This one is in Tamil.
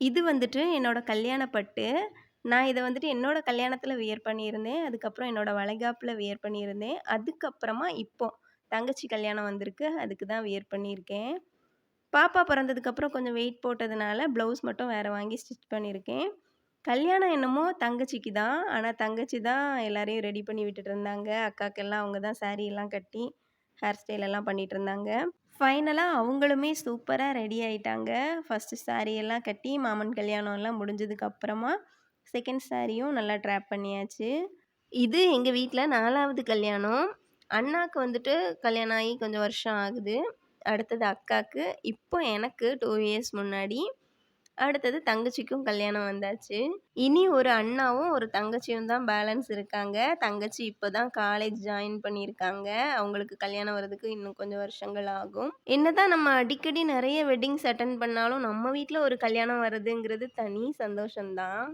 இது வந்துட்டு என்னோட கல்யாண பட்டு. நான் இத வந்துட்டு என்னோட கல்யாணத்தில் வியர் பண்ணியிருந்தேன். அதுக்கப்புறம் என்னோட வளைகாப்புல வியர் பண்ணியிருந்தேன். அதுக்கப்புறமா இப்போ தங்கச்சி கல்யாணம் வந்திருக்கு. அதுக்கு தான் வியர் பண்ணியிருக்கேன். பாப்பா பிறந்ததுக்கப்புறம் கொஞ்சம் வெயிட் போட்டதுனால, ப்ளவுஸ் மட்டும் வேற வாங்கி ஸ்டிச் பண்ணியிருக்கேன். கல்யாணம் என்னமோ தங்கச்சிக்கு தான். ஆனா தங்கச்சி தான் எல்லாரையும் ரெடி பண்ணி விட்டுட்டு இருந்தாங்க. அக்காக்கெல்லாம் அவங்க தான் சாரீலாம் கட்டி, ஹேர் ஸ்டைல் எல்லாம் பண்ணிட்டுருந்தாங்க. ஃபைனலாக அவங்களுமே சூப்பராக ரெடி ஆயிட்டாங்க. ஃபர்ஸ்ட்டு சாரி எல்லாம் கட்டி மாமன் கல்யாணம்லாம் முடிஞ்சதுக்கப்புறமா செகண்ட் சாரியும் நல்லா ட்ராப் பண்ணியாச்சு. இது எங்கள் வீட்டில் நாலாவது கல்யாணம். அண்ணாக்கு வந்துட்டு கல்யாணம் ஆகி கொஞ்சம் வருஷம் ஆகுது. அடுத்தது அக்காவுக்கு இப்போ எனக்கு டூ இயர்ஸ் முன்னாடி. அடுத்தது தங்கச்சிக்கும் கல்யாணம் வந்தாச்சு. இனி ஒரு அண்ணாவும், ஒரு தங்கச்சியும் தான் பேலன்ஸ் இருக்காங்க. தங்கச்சி இப்போ தான் காலேஜ் ஜாயின் பண்ணியிருக்காங்க. அவங்களுக்கு கல்யாணம் வரதுக்கு இன்னும் கொஞ்சம் வருஷங்கள் ஆகும். என்னதான் நம்ம அடிக்கடி நிறைய வெட்டிங்ஸ் அட்டன் பண்ணாலும், நம்ம வீட்டில் ஒரு கல்யாணம் வருதுங்கிறது தனி சந்தோஷம் தான்.